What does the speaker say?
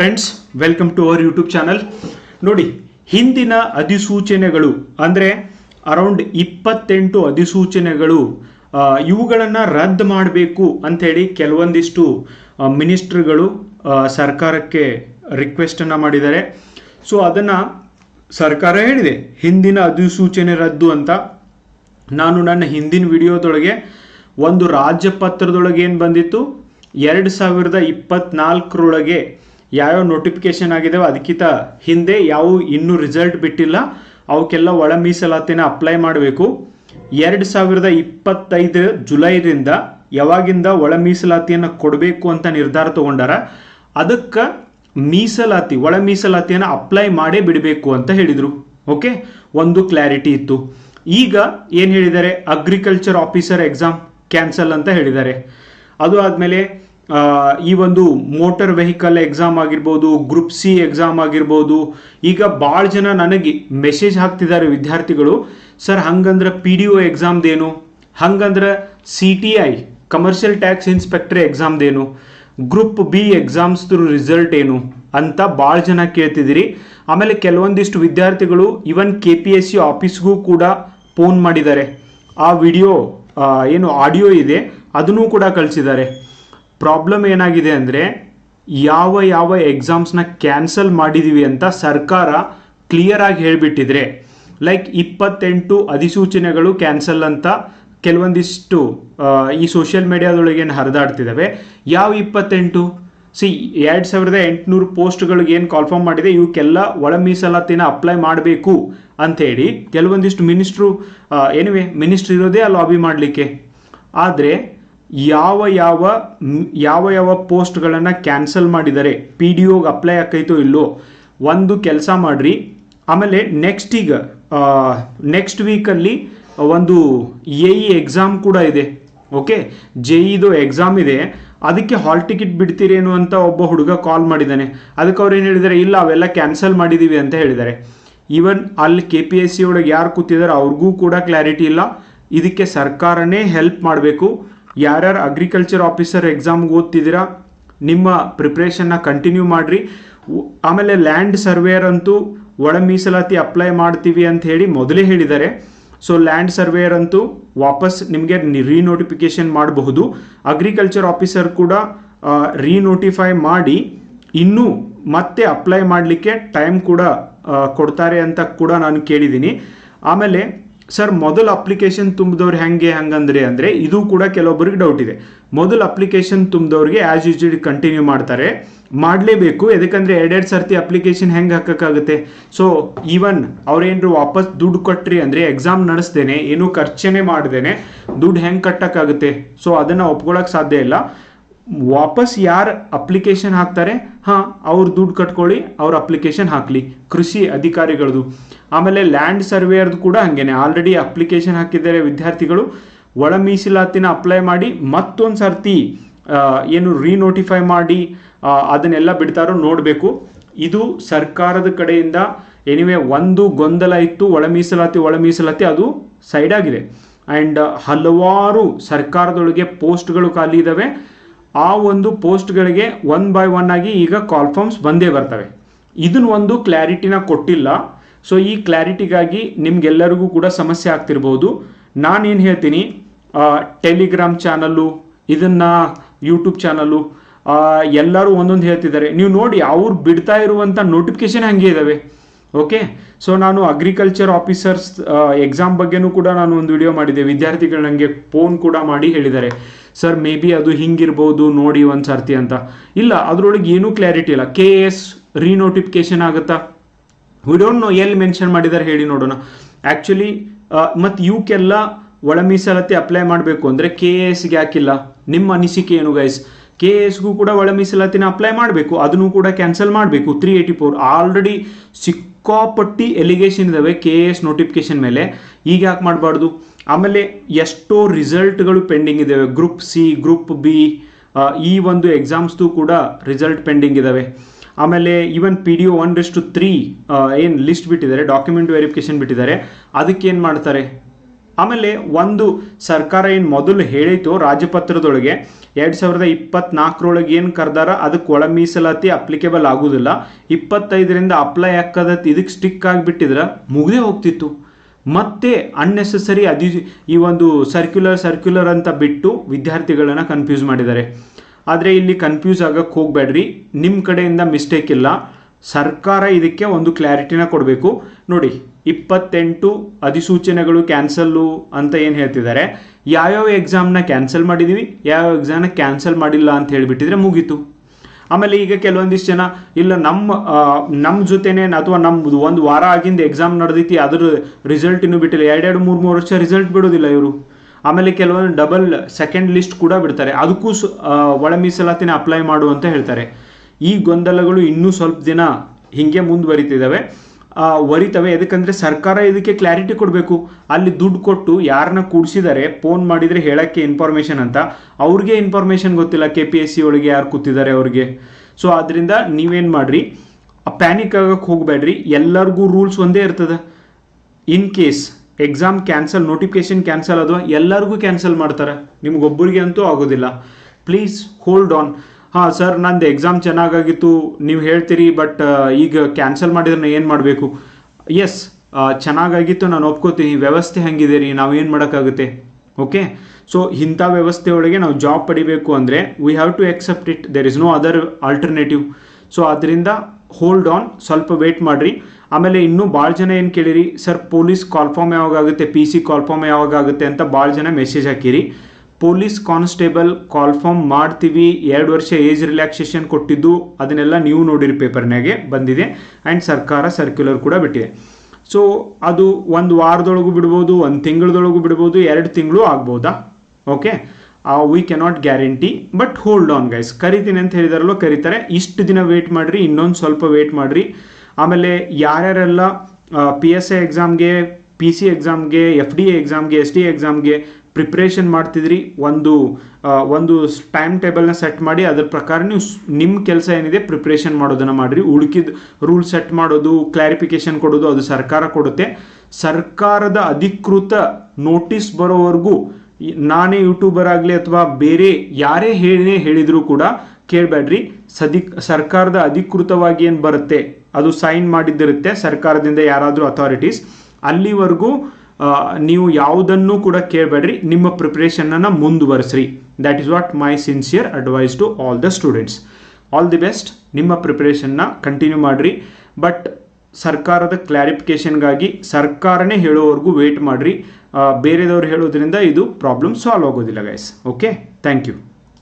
Friends welcome to our YouTube channel ನೋಡಿ, ಹಿಂದಿನ ಅಧಿಸೂಚನೆಗಳು, ಅಂದರೆ ಅರೌಂಡ್ ಇಪ್ಪತ್ತೆಂಟು ಅಧಿಸೂಚನೆಗಳು ಇವುಗಳನ್ನು ರದ್ದು ಮಾಡಬೇಕು ಅಂಥೇಳಿ ಕೆಲವೊಂದಿಷ್ಟು ಮಿನಿಸ್ಟ್ರುಗಳು ಸರ್ಕಾರಕ್ಕೆ ರಿಕ್ವೆಸ್ಟನ್ನು ಮಾಡಿದ್ದಾರೆ. ಸೊ ಅದನ್ನು ಸರ್ಕಾರ ಹೇಳಿದೆ, ಹಿಂದಿನ ಅಧಿಸೂಚನೆ ರದ್ದು ಅಂತ. ನಾನು ನನ್ನ ಹಿಂದಿನ ವಿಡಿಯೋದೊಳಗೆ ಒಂದು ರಾಜ್ಯಪತ್ರದೊಳಗೆ ಏನು ಬಂದಿತ್ತು? ಎರಡು ಸಾವಿರದ ಇಪ್ಪತ್ನಾಲ್ಕರೊಳಗೆ ಯಾವ್ಯಾವ ನೋಟಿಫಿಕೇಶನ್ ಆಗಿದಾವೆ ಅದಕ್ಕಿಂತ ಹಿಂದೆ ಯಾವ ಇನ್ನೂ ರಿಸಲ್ಟ್ ಬಿಟ್ಟಿಲ್ಲ. ಅವಕ್ಕೆಲ್ಲ ಒಳ ಮೀಸಲಾತಿನ ಅಪ್ಲೈ ಮಾಡಬೇಕು. ಎರಡು ಸಾವಿರದ ಇಪ್ಪತ್ತೈದು ಜುಲೈದಿಂದ ಯಾವಾಗಿಂದ ಒಳ ಮೀಸಲಾತಿಯನ್ನು ಕೊಡಬೇಕು ಅಂತ ನಿರ್ಧಾರ ತಗೊಂಡಾರ, ಅದಕ್ಕೆ ಮೀಸಲಾತಿ, ಒಳ ಮೀಸಲಾತಿಯನ್ನು ಅಪ್ಲೈ ಮಾಡೇ ಬಿಡಬೇಕು ಅಂತ ಹೇಳಿದರು. ಓಕೆ ಒಂದು ಕ್ಲಾರಿಟಿ ಇತ್ತು. ಈಗ ಏನು ಹೇಳಿದ್ದಾರೆ? ಅಗ್ರಿಕಲ್ಚರ್ ಆಫೀಸರ್ ಎಕ್ಸಾಮ್ ಕ್ಯಾನ್ಸಲ್ ಅಂತ ಹೇಳಿದ್ದಾರೆ. ಅದು ಆದಮೇಲೆ ಈ ಒಂದು ಮೋಟರ್ ವೆಹಿಕಲ್ ಎಕ್ಸಾಮ್ ಆಗಿರ್ಬೋದು ಗ್ರೂಪ್ ಸಿ ಎಕ್ಸಾಮ್ ಆಗಿರ್ಬೋದು, ಈಗ ಭಾಳ ಜನ ನನಗೆ ಮೆಸೇಜ್ ಹಾಕ್ತಿದ್ದಾರೆ ವಿದ್ಯಾರ್ಥಿಗಳು ಸರ್ ಹಂಗಂದ್ರೆ ಪಿ ಡಿ ಒ ಎಕ್ಸಾಮ್ದೇನು ಹಂಗಂದ್ರೆ C T I commercial tax inspector ಎಕ್ಸಾಮ್ದೇನು group B exams result ಏನು? ಅಂತ ಭಾಳ ಜನ ಕೇಳ್ತಿದ್ದೀರಿ. ಆಮೇಲೆ ಕೆಲವೊಂದಿಷ್ಟು ವಿದ್ಯಾರ್ಥಿಗಳು even K P S C ಆಫೀಸ್ಗೂ ಕೂಡ ಫೋನ್ ಮಾಡಿದ್ದಾರೆ. ಆ ವಿಡಿಯೋ ಏನು ಆಡಿಯೋ ಇದೆ, ಅದನ್ನೂ ಕೂಡ ಕಳಿಸಿದ್ದಾರೆ. ಪ್ರಾಬ್ಲಮ್ ಏನಾಗಿದೆ ಅಂದರೆ ಯಾವ ಯಾವ ಎಕ್ಸಾಮ್ಸ್ನ ಕ್ಯಾನ್ಸಲ್ ಮಾಡಿದ್ದೀವಿ ಅಂತ ಸರ್ಕಾರ ಕ್ಲಿಯರ್ ಆಗಿ ಹೇಳಿಬಿಟ್ಟಿದ್ರೆ. ಲೈಕ್ ಇಪ್ಪತ್ತೆಂಟು ಅಧಿಸೂಚನೆಗಳು ಕ್ಯಾನ್ಸಲ್ ಅಂತ ಕೆಲವೊಂದಿಷ್ಟು ಈ ಸೋಷಿಯಲ್ ಮೀಡಿಯಾದೊಳಗೆ ಏನು ಹರಿದಾಡ್ತಿದ್ದಾವೆ ಯಾವ ಇಪ್ಪತ್ತೆಂಟು? ಸಿ ಎರಡು ಸಾವಿರದ ಎಂಟುನೂರು ಪೋಸ್ಟ್ಗಳಿಗೆ ಏನು ಕಾಲ್ಫಾರ್ಮ್ ಮಾಡಿದೆ? ಇವಕ್ಕೆಲ್ಲ ಒಳ ಮೀಸಲಾತಿನ ಅಪ್ಲೈ ಮಾಡಬೇಕು ಅಂಥೇಳಿ. ಕೆಲವೊಂದಿಷ್ಟು ಮಿನಿಸ್ಟ್ರು ಏನಿವೆ ಮಿನಿಸ್ಟ್ರ್ ಇರೋದೇ ಆ ಲಾಬಿ ಮಾಡಲಿಕ್ಕೆ. ಆದರೆ ಯಾವ ಯಾವ ಯಾವ ಯಾವ ಪೋಸ್ಟ್ಗಳನ್ನು ಕ್ಯಾನ್ಸಲ್ ಮಾಡಿದ್ದಾರೆ ಪಿ ಡಿ ಒಗೆ ಅಪ್ಲೈ ಆಕೈತೋ ಇಲ್ಲೋ, ಒಂದು ಕೆಲಸ ಮಾಡಿರಿ. ಆಮೇಲೆ ನೆಕ್ಸ್ಟ್ ಈಗ ನೆಕ್ಸ್ಟ್ ವೀಕಲ್ಲಿ ಒಂದು ಎ ಇ ಎಕ್ಸಾಮ್ ಕೂಡ ಇದೆ, ಓಕೆ? ಜೆ ಇದು ಎಕ್ಸಾಮ್ ಇದೆ. ಅದಕ್ಕೆ ಹಾಲ್ ಟಿಕೆಟ್ ಬಿಡ್ತೀರೇನು ಅಂತ ಒಬ್ಬ ಹುಡುಗ ಕಾಲ್ ಮಾಡಿದ್ದಾನೆ. ಅದಕ್ಕೆ ಅವ್ರು ಏನು ಹೇಳಿದ್ದಾರೆ ಇಲ್ಲ, ಅವೆಲ್ಲ ಕ್ಯಾನ್ಸಲ್ ಮಾಡಿದ್ದೀವಿ ಅಂತ ಹೇಳಿದ್ದಾರೆ ಈವನ್ ಅಲ್ಲಿ ಕೆ ಪಿ ಎಸ್ ಸಿ ಒಳಗೆ ಯಾರು ಕೂತಿದ್ದಾರೆ ಅವ್ರಿಗೂ ಕೂಡ ಕ್ಲಾರಿಟಿ ಇಲ್ಲ. ಇದಕ್ಕೆ ಸರ್ಕಾರನೇ ಹೆಲ್ಪ್ ಮಾಡಬೇಕು. ಯಾರ್ಯಾರು ಅಗ್ರಿಕಲ್ಚರ್ ಆಫೀಸರ್ ಎಕ್ಸಾಮ್ಗೆ ಓದ್ತಿದ್ದೀರಾ, ನಿಮ್ಮ ಪ್ರಿಪ್ರೇಷನ್ನ ಕಂಟಿನ್ಯೂ ಮಾಡಿರಿ. ಆಮೇಲೆ ಲ್ಯಾಂಡ್ ಸರ್ವೇಯರ್ ಅಂತೂ ಒಳ ಮೀಸಲಾತಿ ಅಪ್ಲೈ ಮಾಡ್ತೀವಿ ಅಂತ ಹೇಳಿ ಮೊದಲೇ ಹೇಳಿದ್ದಾರೆ. ಸೊ ಲ್ಯಾಂಡ್ ಸರ್ವೇಯರ್ ಅಂತೂ ವಾಪಸ್ ನಿಮಗೆ ರೀನೋಟಿಫಿಕೇಶನ್ ಮಾಡಬಹುದು. ಅಗ್ರಿಕಲ್ಚರ್ ಆಫೀಸರ್ ಕೂಡ ರೀನೋಟಿಫೈ ಮಾಡಿ, ಇನ್ನೂ ಮತ್ತೆ ಅಪ್ಲೈ ಮಾಡಲಿಕ್ಕೆ ಟೈಮ್ ಕೂಡ ಕೊಡ್ತಾರೆ ಅಂತ ಕೂಡ ನಾನು ಕೇಳಿದ್ದೀನಿ. ಆಮೇಲೆ ಸರ್, ಮೊದಲು ಅಪ್ಲಿಕೇಶನ್ ತುಂಬಿದವ್ರು ಹೆಂಗೆ, ಹಂಗಂದ್ರೆ ಅಂದರೆ ಇದು ಕೂಡ ಕೆಲವೊಬ್ಬರಿಗೆ ಡೌಟ್ ಇದೆ. ಮೊದಲು ಅಪ್ಲಿಕೇಶನ್ ತುಂಬಿದವ್ರಿಗೆ ಆ್ಯಸ್ ಯೂಶುವಲ್ ಕಂಟಿನ್ಯೂ ಮಾಡ್ತಾರೆ. ಮಾಡಲೇಬೇಕು. ಯಾಕಂದರೆ ಎರಡೆರಡು ಸರ್ತಿ ಅಪ್ಲಿಕೇಶನ್ ಹೆಂಗೆ ಹಾಕೋಕ್ಕಾಗುತ್ತೆ? ಸೊ ಈವನ್ ಅವ್ರೇನರು ವಾಪಸ್ ದುಡ್ಡು ಕೊಟ್ರಿ ಅಂದರೆ ಎಕ್ಸಾಮ್ ನಡೆಸ್ದೇನೆ, ಏನೂ ಖರ್ಚೇನೆ ಮಾಡ್ದೇನೆ, ದುಡ್ಡು ಹೆಂಗೆ ಕಟ್ಟೋಕ್ಕಾಗುತ್ತೆ? ಸೊ ಅದನ್ನು ಒಪ್ಕೊಳ್ಳೋಕೆ ಸಾಧ್ಯ ಇಲ್ಲ. ವಾಪಸ್ ಯಾರು ಅಪ್ಲಿಕೇಶನ್ ಹಾಕ್ತಾರೆ? ಹಾಂ, ಅವ್ರ ದುಡ್ಡು ಕಟ್ಕೊಳ್ಳಿ, ಅವ್ರ ಅಪ್ಲಿಕೇಶನ್ ಹಾಕಲಿ. ಕೃಷಿ ಅಧಿಕಾರಿಗಳದು. ಆಮೇಲೆ ಲ್ಯಾಂಡ್ ಸರ್ವೇಯರ್ದು ಕೂಡ ಹಾಗೇನೆ. ಆಲ್ರೆಡಿ ಅಪ್ಲಿಕೇಶನ್ ಹಾಕಿದ್ದಾರೆ ವಿದ್ಯಾರ್ಥಿಗಳು. ಒಳ ಮೀಸಲಾತಿನ ಅಪ್ಲೈ ಮಾಡಿ, ಮತ್ತೊಂದು ಸರ್ತಿ ಏನು ರೀನೋಟಿಫೈ ಮಾಡಿ ಅದನ್ನೆಲ್ಲ ಬಿಡ್ತಾರೋ ನೋಡಬೇಕು. ಇದು ಸರ್ಕಾರದ ಕಡೆಯಿಂದ ಎನಿವೆ ಒಂದು ಗೊಂದಲ ಇತ್ತು, ಒಳ ಮೀಸಲಾತಿ ಒಳ ಮೀಸಲಾತಿ, ಅದು ಸೈಡ್ ಆಗಿದೆ. ಆ್ಯಂಡ್ ಹಲವಾರು ಸರ್ಕಾರದೊಳಗೆ ಪೋಸ್ಟ್ಗಳು ಖಾಲಿ ಇದ್ದಾವೆ ಆ ಒಂದು ಪೋಸ್ಟ್ಗಳಿಗೆ ಒನ್ ಬೈ ಒನ್ ಆಗಿ ಈಗ ಕಾಲ್ಫಾರ್ಮ್ಸ್ ಬಂದೇ ಬರ್ತವೆ. ಇದನ್ನ ಒಂದು ಕ್ಲಾರಿಟಿನ ಕೊಟ್ಟಿಲ್ಲ. ಸೊ ಈ ಕ್ಲಾರಿಟಿಗಾಗಿ ನಿಮ್ಗೆಲ್ಲರಿಗೂ ಕೂಡ ಸಮಸ್ಯೆ ಆಗ್ತಿರ್ಬೋದು. ನಾನೇನು ಹೇಳ್ತೀನಿ ಟೆಲಿಗ್ರಾಮ್ ಚಾನಲ್ಲು, ಇದನ್ನು ಯೂಟ್ಯೂಬ್ ಚಾನಲ್ಲು ಎಲ್ಲರೂ ಒಂದೊಂದು ಹೇಳ್ತಿದ್ದಾರೆ. ನೀವು ನೋಡಿ, ಅವ್ರು ಬಿಡ್ತಾ ಇರುವಂಥ ನೋಟಿಫಿಕೇಶನ್ ಹಂಗೆ ಇದ್ದಾವೆ ಓಕೆ ಸೊ ನಾನು ಅಗ್ರಿಕಲ್ಚರ್ ಆಫೀಸರ್ಸ್ ಎಕ್ಸಾಮ್ ಬಗ್ಗೆನೂ ಕೂಡ ನಾನು ಒಂದು ವಿಡಿಯೋ ಮಾಡಿದೆ ವಿದ್ಯಾರ್ಥಿಗಳು ನನಗೆ ಫೋನ್ ಕೂಡ ಮಾಡಿ ಹೇಳಿದ್ದಾರೆ. ಸರ್ ಮೇ ಬಿ ಅದು ಹಿಂಗಿರ್ಬೋದು, ನೋಡಿ ಒಂದು ಸರ್ತಿ ಅಂತ. ಇಲ್ಲ, ಅದರೊಳಗೆ ಏನೂ ಕ್ಲಾರಿಟಿ ಇಲ್ಲ. ಕೆ ಎಸ್ ರೀನೋಟಿಫಿಕೇಶನ್ ಆಗುತ್ತಾ? ವಿ ಡೋಂಟ್ ನೋ ಎಲ್ಲಿ ಮೆನ್ಷನ್ ಮಾಡಿದ್ದಾರೆ ಹೇಳಿ ನೋಡೋಣ. ಆ್ಯಕ್ಚುಲಿ ಮತ್ತು ಇವಕ್ಕೆಲ್ಲ ಒಳ ಮೀಸಲಾತಿ ಅಪ್ಲೈ ಮಾಡಬೇಕು ಅಂದರೆ ಕೆ ಎ ಎಸ್ಗೆ ಯಾಕಿಲ್ಲ ನಿಮ್ಮ ಅನಿಸಿಕೆ ಏನು ಗೈಸ್ ಕೆ ಎಸ್ಗೂ ಕೂಡ ಒಳ ಮೀಸಲಾತಿನ ಅಪ್ಲೈ ಮಾಡಬೇಕು. ಅದನ್ನು ಕೂಡ ಕ್ಯಾನ್ಸಲ್ ಮಾಡಬೇಕು. ತ್ರೀ ಏಯ್ಟಿ ಫೋರ್ ಆಲ್ರೆಡಿ ಸಿಕ್ಕಾಪಟ್ಟಿ ಎಲಿಗೇಷನ್ ಇದ್ದಾವೆ ಕೆ ಎ ಎಸ್ ನೋಟಿಫಿಕೇಶನ್ ಮೇಲೆ. ಈಗ ಯಾಕೆ ಮಾಡಬಾರ್ದು? ಆಮೇಲೆ ಎಷ್ಟೋ ರಿಸಲ್ಟ್ಗಳು ಪೆಂಡಿಂಗ್ ಇದ್ದಾವೆ ಗ್ರೂಪ್ ಸಿ ಗ್ರೂಪ್ ಬಿ ಈ ಒಂದು ಎಕ್ಸಾಮ್ಸ್ದು ಕೂಡ ರಿಸಲ್ಟ್ ಪೆಂಡಿಂಗ್ ಇದ್ದಾವೆ ಆಮೇಲೆ even P D O one ಡಿಸ್ಟು three ಏನು ಲಿಸ್ಟ್ ಬಿಟ್ಟಿದ್ದಾರೆ ಡಾಕ್ಯುಮೆಂಟ್ ವೆರಿಫಿಕೇಶನ್ ಬಿಟ್ಟಿದ್ದಾರೆ. ಅದಕ್ಕೆ ಏನು ಮಾಡ್ತಾರೆ? ಆಮೇಲೆ ಒಂದು ಸರ್ಕಾರ ಏನು ಮೊದಲು ಹೇಳಿತು ರಾಜಪತ್ರದೊಳಗೆ ಎರಡು ಸಾವಿರದ ಇಪ್ಪತ್ನಾಲ್ಕರೊಳಗೆ ಏನು ಕರ್ದಾರ, ಅದಕ್ಕೆ ಒಳ ಮೀಸಲಾತಿ ಅಪ್ಲಿಕೇಬಲ್ ಆಗೋದಿಲ್ಲ. ಇಪ್ಪತ್ತೈದರಿಂದ ಅಪ್ಲೈ ಹಾಕದತ್ ಇದಕ್ಕೆ ಸ್ಟಿಕ್ ಆಗಿಬಿಟ್ಟಿದ್ರೆ ಮುಗಿದೇ ಹೋಗ್ತಿತ್ತು. ಮತ್ತೆ ಅನ್ನೆಸೆಸರಿ ಅದಿ, ಈ ಒಂದು ಸರ್ಕ್ಯುಲರ್ ಸರ್ಕ್ಯುಲರ್ ಅಂತ ಬಿಟ್ಟು ವಿದ್ಯಾರ್ಥಿಗಳನ್ನು ಕನ್ಫ್ಯೂಸ್ ಮಾಡಿದ್ದಾರೆ. ಆದರೆ ಇಲ್ಲಿ ಕನ್ಫ್ಯೂಸ್ ಆಗಕ್ಕೆ ಹೋಗಬೇಡ್ರಿ. ನಿಮ್ಮ ಕಡೆಯಿಂದ ಮಿಸ್ಟೇಕ್ ಇಲ್ಲ. ಸರ್ಕಾರ ಇದಕ್ಕೆ ಒಂದು ಕ್ಲಾರಿಟಿನ ಕೊಡಬೇಕು. ನೋಡಿ ಇಪ್ಪತ್ತೆಂಟು ಅಧಿಸೂಚನೆಗಳು ಕ್ಯಾನ್ಸಲ್ಲು ಅಂತ ಏನು ಹೇಳ್ತಿದ್ದಾರೆ? ಯಾವ್ಯಾವ ಎಕ್ಸಾಮ್ನ ಕ್ಯಾನ್ಸಲ್ ಮಾಡಿದ್ದೀವಿ ಯಾವ್ಯಾವ ಎಕ್ಸಾಮ್ನ ಕ್ಯಾನ್ಸಲ್ ಮಾಡಿಲ್ಲ ಅಂತ ಹೇಳಿಬಿಟ್ಟಿದ್ರೆ ಮುಗೀತು. ಆಮೇಲೆ ಈಗ ಕೆಲವೊಂದಿಷ್ಟು ಜನ, ಇಲ್ಲ ನಮ್ಮ ನಮ್ಮ ಜೊತೆನೇ ಅಥವಾ ನಮ್ದು ಒಂದು ವಾರ ಆಗಿಂದ ಎಕ್ಸಾಮ್ ನಡೆದೈತಿ, ಅದ್ರ ರಿಸಲ್ಟ್ ಇನ್ನೂ ಬಿಟ್ಟಿಲ್ಲ. ಎರಡೆರಡು ಮೂರು ಮೂರು ವರ್ಷ ರಿಸಲ್ಟ್ ಬಿಡೋದಿಲ್ಲ ಇವರು. ಆಮೇಲೆ ಕೆಲವೊಂದು ಡಬಲ್ ಸೆಕೆಂಡ್ ಲಿಸ್ಟ್ ಕೂಡ ಬಿಡ್ತಾರೆ. ಅದಕ್ಕೂ ಒಳ ಮೀಸಲಾತಿನ ಅಪ್ಲೈ ಮಾಡು ಅಂತ ಹೇಳ್ತಾರೆ. ಈ ಗೊಂದಲಗಳು ಇನ್ನೂ ಸ್ವಲ್ಪ ದಿನ ಹಿಂಗೆ ಮುಂದುವರಿತಿದ್ದಾವೆ. ವರಿತವೆ ಯಾಕಂದರೆ ಸರ್ಕಾರ ಇದಕ್ಕೆ ಕ್ಲಾರಿಟಿ ಕೊಡಬೇಕು. ಅಲ್ಲಿ ದುಡ್ಡು ಕೊಟ್ಟು ಯಾರನ್ನ ಕೂಡಿಸಿದ್ದಾರೆ ಫೋನ್ ಮಾಡಿದರೆ ಹೇಳಕ್ಕೆ ಇನ್ಫಾರ್ಮೇಷನ್ ಅಂತ. ಅವ್ರಿಗೆ ಇನ್ಫಾರ್ಮೇಷನ್ ಗೊತ್ತಿಲ್ಲ ಕೆ ಪಿ ಎಸ್ ಸಿ ಒಳಗೆ ಯಾರು ಕೂತಿದ್ದಾರೆ ಅವ್ರಿಗೆ. ಸೊ ಅದರಿಂದ ನೀವೇನು ಮಾಡ್ರಿ? ಪ್ಯಾನಿಕ್ ಆಗಕ್ಕೆ ಹೋಗಬೇಡ್ರಿ. ಎಲ್ಲರಿಗೂ ರೂಲ್ಸ್ ಒಂದೇ ಇರ್ತದೆ. In case exam cancel notification cancel ಅದು ಎಲ್ಲರಿಗೂ ಕ್ಯಾನ್ಸಲ್ ಮಾಡ್ತಾರೆ. ನಿಮ್ಗೊಬ್ಬರಿಗೆ ಅಂತೂ ಆಗೋದಿಲ್ಲ. ಪ್ಲೀಸ್ ಹೋಲ್ಡ್ ಆನ್ ಹಾಂ, ಸರ್, ನಂದು ಎಕ್ಸಾಮ್ ಚೆನ್ನಾಗಾಗಿತ್ತು, ನೀವು ಹೇಳ್ತೀರಿ ಬಟ್ ಈಗ ಕ್ಯಾನ್ಸಲ್ ಮಾಡಿದ್ರೆ ಏನು ಮಾಡಬೇಕು? ಎಸ್ ಚೆನ್ನಾಗಾಗಿತ್ತು, ನಾನು ಒಪ್ಕೋತೀನಿ, ವ್ಯವಸ್ಥೆ ಹೆಂಗಿದೆ ರೀ ನಾವು ಏನು ಮಾಡೋಕ್ಕಾಗುತ್ತೆ? ಓಕೆ ಸೊ ಇಂಥ ವ್ಯವಸ್ಥೆ ಒಳಗೆ ನಾವು ಜಾಬ್ ಪಡಿಬೇಕು ಅಂದರೆ we have to accept it there is no other alternative so ಅದರಿಂದ ಹೋಲ್ಡ್ ಆನ್ ಸ್ವಲ್ಪ ವೇಟ್ ಮಾಡಿರಿ. ಆಮೇಲೆ ಇನ್ನೂ ಭಾಳ ಜನ ಏನು ಕೇಳಿರಿ, ಸರ್ ಪೊಲೀಸ್ ಕಾಲ್ಫಾರ್ಮ್ ಯಾವಾಗ ಆಗುತ್ತೆ ಪಿ ಸಿ ಕಾಲ್ಫಾರ್ಮ್ ಯಾವಾಗ ಆಗುತ್ತೆ ಅಂತ ಭಾಳ ಜನ ಮೆಸೇಜ್ ಹಾಕಿರಿ. ಪೊಲೀಸ್ ಕಾನ್ಸ್ಟೇಬಲ್ ಕಾಲ್ಫಾರ್ಮ್ ಮಾಡ್ತೀವಿ. ಎರಡು ವರ್ಷ ಏಜ್ ರಿಲ್ಯಾಕ್ಸೇಷನ್ ಕೊಟ್ಟಿದ್ದು. ಅದನ್ನೆಲ್ಲ ನೀವು ನೋಡಿರಿ ಪೇಪರ್ನಾಗೆ ಬಂದಿದೆ. ಆ್ಯಂಡ್ ಸರ್ಕಾರ ಸರ್ಕ್ಯುಲರ್ ಕೂಡ ಬಿಟ್ಟಿದೆ. ಸೊ, ಅದು ಒಂದು ವಾರದೊಳಗೂ ಬಿಡ್ಬೋದು, ಒಂದು ತಿಂಗಳದೊಳಗೂ ಬಿಡ್ಬೋದು, ಎರಡು ತಿಂಗಳು ಆಗ್ಬೋದಾ? Okay? We cannot guarantee but hold on guys ಕರಿತೀನಿ ಅಂತ ಹೇಳಿದಾರಲ್ಲೋ ಕರೀತಾರೆ. ಇಷ್ಟು ದಿನ ವೇಟ್ ಮಾಡಿರಿ, ಇನ್ನೊಂದು ಸ್ವಲ್ಪ ವೇಟ್ ಮಾಡಿರಿ. ಆಮೇಲೆ ಯಾರ್ಯಾರೆಲ್ಲ ಪಿ ಎಸ್ ಎ ಎಕ್ಸಾಮ್ಗೆ ಪಿ ಸಿ ಎಕ್ಸಾಮ್ಗೆ ಎಫ್ ಡಿ ಎ ಎಕ್ಸಾಮ್ಗೆ ಎಸ್ ಡಿ ಎಕ್ಸಾಮ್ಗೆ ಪ್ರಿಪ್ರೇಷನ್ ಮಾಡ್ತಿದ್ರಿ, ಒಂದು ಒಂದು ಟೈಮ್ ಟೇಬಲ್ನ ಸೆಟ್ ಮಾಡಿ ಅದ್ರ ಪ್ರಕಾರ ನೀವು ನಿಮ್ಮ ಕೆಲಸ ಏನಿದೆ ಪ್ರಿಪ್ರೇಷನ್ ಮಾಡೋದನ್ನು ಮಾಡಿರಿ. ಉಳ್ಕಿದ ರೂಲ್ ಸೆಟ್ ಮಾಡೋದು ಕ್ಲಾರಿಫಿಕೇಶನ್ ಕೊಡೋದು ಅದು ಸರ್ಕಾರ ಕೊಡುತ್ತೆ. ಸರ್ಕಾರದ ಅಧಿಕೃತ ನೋಟಿಸ್ ಬರೋವರೆಗೂ ನಾನೇ ಯೂಟ್ಯೂಬರ್ ಆಗಲಿ ಅಥವಾ ಬೇರೆ ಯಾರೇ ಹೇಳೇ ಹೇಳಿದರೂ ಕೂಡ ಕೇಳಬೇಡ್ರಿ ಸದಿ, ಸರ್ಕಾರದ ಅಧಿಕೃತವಾಗಿ ಏನು ಬರುತ್ತೆ, ಅದು ಸೈನ್ ಮಾಡಿದ್ದಿರುತ್ತೆ ಸರ್ಕಾರದಿಂದ ಯಾರಾದರೂ ಅಥಾರಿಟೀಸ್ ಅಲ್ಲಿವರೆಗೂ ನೀವು ಯಾವುದನ್ನು ಕೂಡ ಕೇಳಬೇಡ್ರಿ. ನಿಮ್ಮ ಪ್ರಿಪ್ರೇಷನನ್ನು ಮುಂದುವರಿಸ್ರಿ. That is what my sincere advice to all the students all the best ನಿಮ್ಮ ಪ್ರಿಪ್ರೇಷನ್ನ ಕಂಟಿನ್ಯೂ ಮಾಡಿರಿ. ಬಟ್ ಸರ್ಕಾರದ ಕ್ಲಾರಿಫಿಕೇಷನ್ಗಾಗಿ ಸರ್ಕಾರನೇ ಹೇಳೋವರೆಗೂ ವೇಟ್ ಮಾಡಿರಿ. ಬೇರೆದವ್ರು ಹೇಳೋದ್ರಿಂದ ಇದು ಪ್ರಾಬ್ಲಮ್ ಸಾಲ್ವ್ ಆಗೋದಿಲ್ಲ ಗೈಸ್ ಓಕೆ ಥ್ಯಾಂಕ್ ಯು